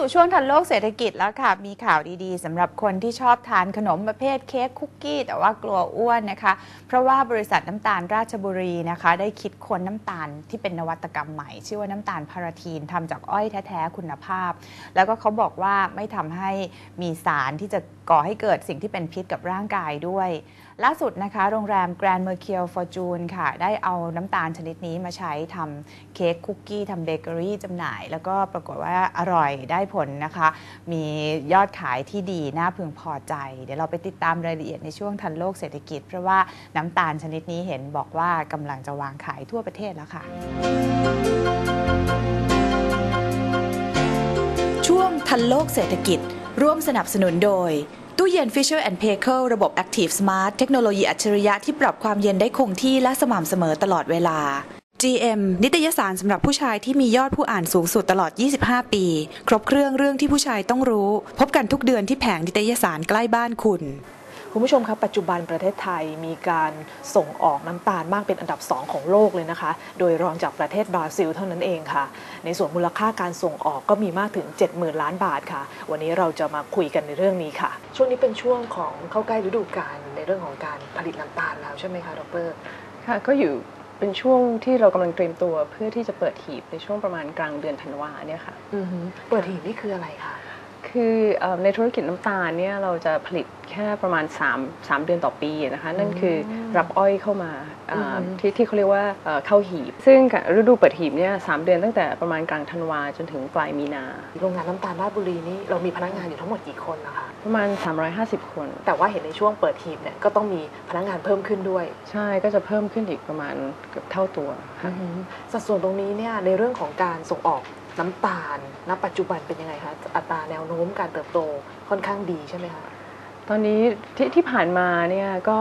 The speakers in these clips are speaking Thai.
สู่ช่วงทันโลกเศรษฐกิจแล้วค่ะ มีข่าวดีๆสำหรับคนที่ชอบทานขนมประเภทเค้กคุกกี้ แต่ว่ากลัวอ้วนนะคะ เพราะว่าบริษัทน้ำตาลราชบุรีนะคะ ได้คิดค้นน้ำตาลที่เป็นนวัตกรรมใหม่ ชื่อว่าน้ำตาลพาราทีนทำจากอ้อยแท้ ๆ คุณภาพ แล้วก็เขาบอกว่าไม่ทำให้มีสารที่จะ ก่อให้เกิดสิ่งที่เป็นพิษกับร่างกายด้วย ล่าสุดนะคะ โรงแรม Grand Mercure Fortune ค่ะ ได้เอาน้ำตาลชนิดนี้มาใช้ทำเค้กคุกกี้ทำเบเกอรี่จำหน่าย แล้วก็ปรากฏว่าอร่อยได้ผลนะคะ มียอดขายที่ดีน่าพึงพอใจ เดี๋ยวเราไปติดตามรายละเอียดในช่วงทันโลกเศรษฐกิจ เพราะว่าน้ำตาลชนิดนี้เห็นบอกว่ากำลังจะวางขายทั่วประเทศแล้วค่ะ ช่วงทันโลกเศรษฐกิจ ร่วมสนับสนุนโดย ตู้เย็น Fisher p a y k e ระบบ Active Smart เทคโนโลยีอัจฉริยะที่ปรับความเย็นได้คงที่และสม่ำเสมอตลอดเวลา GM นิตยสารสำหรับผู้ชายที่มียอดผู้อ่านสูงสุดตลอด 25 ปี ครบเครื่องเรื่องที่ผู้ชายต้องรู้ พบกันทุกเดือนที่แผงนิตยสารใกล้บ้านคุณ คุณผู้ชมครับปัจจุบันประเทศไทยมีการส่งออกน้ำตาลมากเป็นอันดับ 2 ของโลกเลยนะคะ โดยรองจากประเทศบราซิลเท่านั้นเองค่ะ ในส่วนมูลค่าการส่งออกก็มีมากถึง 70,000 ล้านบาทค่ะ วันนี้เราจะมาคุยกันในเรื่องนี้ค่ะ ช่วงนี้เป็นช่วงของเข้าใกล้ฤดูกาลในเรื่องของการผลิตน้ำตาลแล้วใช่ไหมคะดรค่ะก็อยู่เป็นช่วงที่เรากำลังเตรียมตัวเพื่อที่จะเปิดหีบในช่วงประมาณกลางเดือนธันวาเนี่ยค่ะอือหือเปิดหีบนี่คืออะไรคะ คือเอ่อในธุรกิจน้ำตาลเนี่ยเราจะผลิตแค่ประมาณ 3 3 เดือนต่อปีนะคะนั่นคือรับอ้อยเข้ามาอ่าที่ที่เขาเรียกว่าเอ่อเข้าหีบ ซึ่งฤดูเปิดหีบเนี่ยสามเดือนตั้งแต่ประมาณกลางธันวาจนถึงปลายมีนาโรงงานน้ำตาลราชบุรีนี่เรามีพนักงานอยู่ทั้งหมดกี่คนนะคะประมาณ 350 คน แต่ว่าเห็นในช่วงเปิดหีบเนี่ยก็ต้องมีพนักงานเพิ่มขึ้นด้วย ใช่ก็จะเพิ่มขึ้นอีกประมาณเกือบเท่าตัวค่ะสัดส่วนตรงนี้เนี่ยในเรื่องของการส่งออก น้ำตาลณปัจจุบันเป็นยังไงคะอัตราแนวโน้มการเติบโตค่อนข้างดีใช่ไหมคะตอนนี้ที่ที่ผ่านมาเนี่ยก็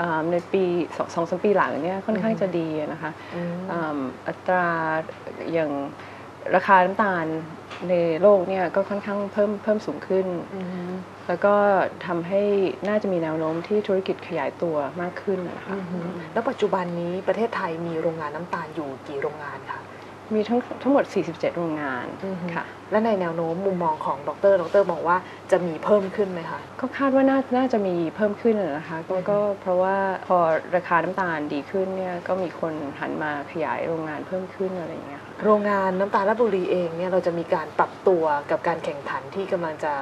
อ่าในปีสองสองสามปีหลังเนี่ยค่อนข้างจะดีนะคะอืมอ่าอัตราอย่างราคาน้ำตาลในโลกเนี่ยก็ค่อนข้างเพิ่มเพิ่มสูงขึ้นอืมแล้วก็ทำให้น่าจะมีแนวโน้มที่ธุรกิจขยายตัวมากขึ้นนะคะแล้วปัจจุบันนี้ประเทศไทยมีโรงงานน้ำตาลอยู่กี่โรงงานคะ มีทั้งทั้งหมด 47 โรงงานค่ะ และในแนวโน้มมุมมองของดร ดรมองว่าจะมีเพิ่มขึ้นไหมคะ ก็คาดว่าน่าน่าจะมีเพิ่มขึ้นนะคะก็ก็เพราะว่าพอราคาน้ำตาลดีขึ้นเนี่ยก็มีคนหันมาขยายโรงงานเพิ่มขึ้นอะไรอย่างเงี้ยค่ะโรงงานน้ำตาลราชบุรีเองเนี่ยเราจะมีการปรับตัวกับการแข่งขันที่กำลังจะ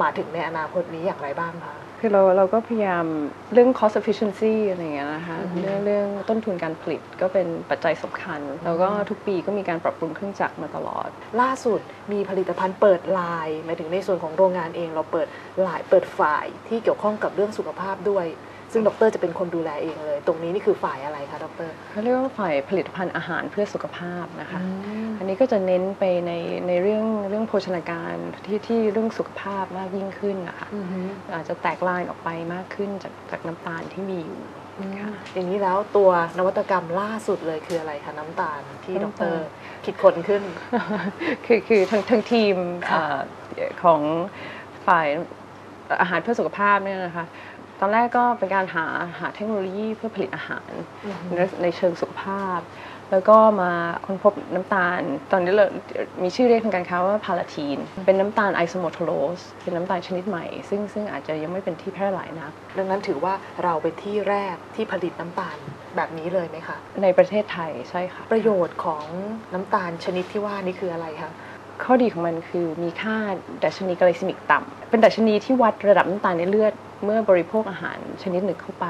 มาถึงในอนาคตนี้อย่างไรบ้างคะ คือเราเราก็พยายามเรื่อง cost efficiency อะไรอย่างเงี้ยนะคะอือฮึเรื่องเรื่องต้นทุนการผลิตก็เป็นปัจจัยสำคัญ แล้วก็ทุกปีก็มีการปรับปรุงเครื่องจักรมาตลอด ล่าสุดมีผลิตภัณฑ์เปิดไลน์หมายถึงในส่วนของโรงงานเองเราเปิดไลน์เปิดฝ่ายที่เกี่ยวข้องกับเรื่องสุขภาพด้วย ซึ่งดรจะเป็นคนดูแลเองเลย ตรงนี้นี่คือฝ่ายอะไรคะดรเขาเรียกว่าฝ่ายผลิตภัณฑ์อาหารเพื่อสุขภาพนะคะ อันนี้ก็จะเน้นไปในในเรื่องเรื่องโภชนาการที่ที่เรื่องสุขภาพมากยิ่งขึ้นนะคะอือฮึอาจจะแตกลายออกไปมากขึ้นจากจากน้ำตาลที่มีอยู่ค่ะอย่างนี้แล้วตัวนวัตกรรมล่าสุดเลยคืออะไรคะน้ำตาลที่ดน้ำตาลรคิดค้นขึ้น คือคือทั้งทั้งทีมค่ะเอ่อของฝ่ายอาหารเพื่อสุขภาพเนี่ยนะคะ ตอนแรกก็เป็นการหาหาเทคโนโลยีเพื่อผลิตอาหารในในเชิงสุขภาพ แล้วก็มาค้นพบน้ำตาล ตอนนี้เรามีชื่อเรียกทางการค้าว่าพาราทีน เป็นน้ำตาลไอโซโมโทโลสเป็นน้ำตาลชนิดใหม่ ซึ่งซึ่งอาจจะยังไม่เป็นที่แพร่หลายนัก ดังนั้นถือว่าเราเป็นที่แรกที่ผลิตน้ำตาลแบบนี้เลยไหมคะ ในประเทศไทยใช่ค่ะ ประโยชน์ของน้ำตาลชนิดที่ว่านี่คืออะไรคะ ข้อดีของมันคือมีค่าดัชนีไกลซิมิกต่ำเป็นดัชนีที่วัดระดับน้ำตาลในเลือด เมื่อบริโภคอาหารชนิดหนึ่งเข้าไป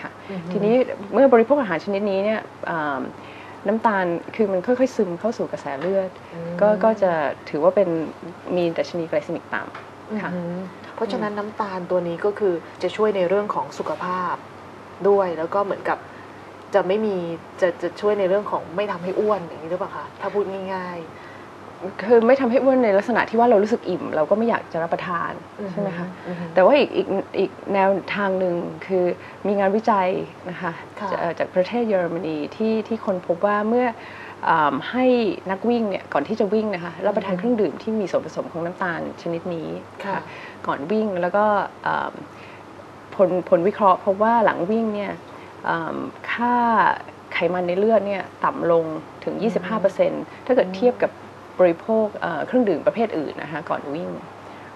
ค่ะ ทีนี้เมื่อบริโภคอาหารชนิดนี้เนี่ยอ่าน้ำตาลคือมันค่อยๆ ซึมเข้าสู่กระแสเลือด ก็ก็จะถือว่าเป็นมีดัชนีไกลซิมิกต่ำค่ะอืมเพราะฉะนั้นน้ำตาลตัวนี้ก็คือจะช่วยในเรื่องของสุขภาพด้วยแล้วก็เหมือนกับจะไม่มีจะจะช่วยในเรื่องของไม่ทำให้อ้วนอย่างนี้หรือเปล่าคะถ้าพูดง่าย คือไม่ทำให้อ้วนในลักษณะที่ว่าเรารู้สึกอิ่ม เราก็ไม่อยากจะรับประทานอือฮึใช่ไหมคะอือฮึแต่ว่าอีกอีกอีกแนวทางหนึ่งคือมีงานวิจัยนะคะค่ะจะเอ่อจากประเทศเยอรมนีที่ที่คนพบว่าเมื่ออ่าให้นักวิ่งเนี่ยก่อนที่จะวิ่งนะคะรับประทานเครื่องดื่มที่มีส่วนผสมของน้ำตาลชนิดนี้ค่ะก่อนวิ่งแล้วก็อ่าผลผลวิเคราะห์พบว่าหลังวิ่งเนี่ยอ่าค่าไขมันในเลือดเนี่ยต่ำลงถึง 25%ถ้าเกิดเทียบกับ บริโภคเอ่อเครื่องดื่มประเภทอื่นนะคะก่อนวิ่ง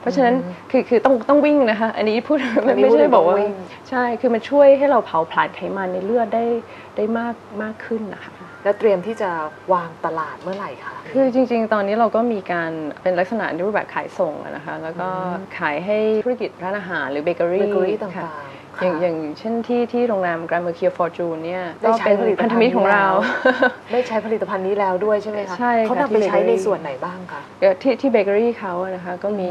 เพราะฉะนั้นคือคือต้องต้องวิ่งนะคะอันนี้พูดอันนี้ไม่พูดถึใช่งบอกว่าต้องวิ่งใช่คือมันช่วยให้เราเผาผลาญไขมันในเลือดได้ได้มากมากขึ้นนะคะแล้วเตรียมที่จะวางตลาดเมื่อไหร่คะ คือจริง ๆ ตอนนี้เราก็มีการเป็นลักษณะรูปแบบขายส่งอะนะคะ แล้วก็ขายให้ธุรกิจร้านอาหารหรือเบเกอเบรี่เกอรี่ต่ค่ะางๆ อย่างค่ะอย่างเช่นที่ที่โรงแรม Grand Mercure Fortune เนี่ยได้ก็ใช้เป็นผลิตภัพัณนฑ์ธมิตรของเรานี้ได้ใช้ผลิตภัณฑ์นี้แล้วด้วยใช่ไหมคะใช่ค่ะเขานำไปที่ใช้ใน bakery ส่วนไหนบ้างคะเอ่อที่ที่เบเกอรี่เขาอะนะคะก็มี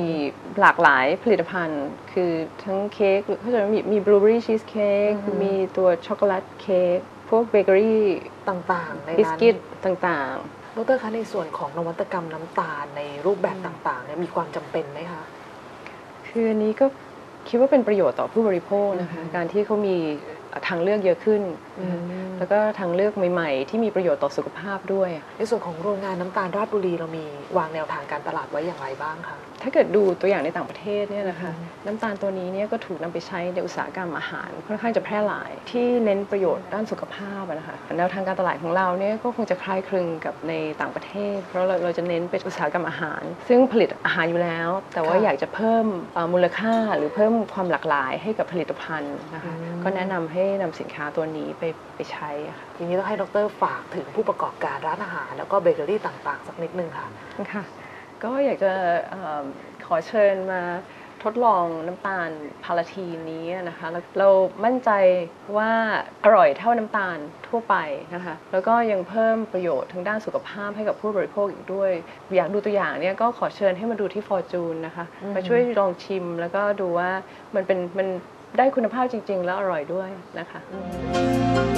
หลากหลายผลิตภัณฑ์ คือทั้งเค้กหรือเขาจะมีมีบลูเบอรี่ชีสเค้กอือฮึมีตัวช็อกโกแลตเค้กพวกเบเกอรี่ต่างๆในบิสนั้นกิตต่างดรคะในส่วนของนวัตกรรมน้ำตาลในรูปแบบต่างๆเนี่ยมีความจำเป็นไหมคะๆคืออันนี้ก็ คิดว่าเป็นประโยชน์ต่อผู้บริโภคนะคะอือฮึการที่เขามี ทางเลือกเยอะขึ้นอืมแล้วก็ทางเลือกใหม่ๆ ที่มีประโยชน์ต่อสุขภาพด้วย ในส่วนของโรงงานน้ำตาลราชบุรีเรามีวางแนวทางการตลาดไว้อย่างไรบ้างคะถ้าเกิดดูตัวอย่างในต่างประเทศเนี่ยนะคะอืมน้ำตาลตัวนี้เนี่ยก็ถูกนำไปใช้ในอุตสาหกรรมอาหาร ค่อนข้างจะแพร่หลายที่เน้นประโยชน์ด้านสุขภาพอะนะคะแนวทางการตลาดของเราเนี่ยก็คงจะคล้ายคลึงกับในต่างประเทศ เพราะเราเราจะเน้นเป็นอุตสาหกรรมอาหาร ซึ่งผลิตอาหารอยู่แล้ว แต่ว่าอยากจะเพิ่มเอ่อมูลค่าหรือเพิ่มความหลากหลายให้กับผลิตภัณฑ์นะคะก็แนะนำให้นำสินค้าตัวนี้ไปไปใช้อะค่ะทีนี้ต้องให้ดรฝากถึงผู้ประกอบการร้านอาหาร แล้วก็เบเกอรี่ต่างๆ สักนิดนึงค่ะค่ะ ก็อยากจะเอิ่มขอเชิญมาทดลองน้ำตาลพาราทีนนี้นะคะแล้วเรามั่นใจว่าอร่อยเท่าน้ำตาลทั่วไปนะคะ แล้วก็ยังเพิ่มประโยชน์ทางด้านสุขภาพให้กับผู้บริโภคอีกด้วย อยากดูตัวอย่างเนี่ยก็ขอเชิญให้มาดูที่ Fortune นะคะอืมมาช่วยลองชิมแล้วก็ดูว่ามันเป็นมัน ได้คุณภาพจริง ๆ แล้วอร่อยด้วยนะคะ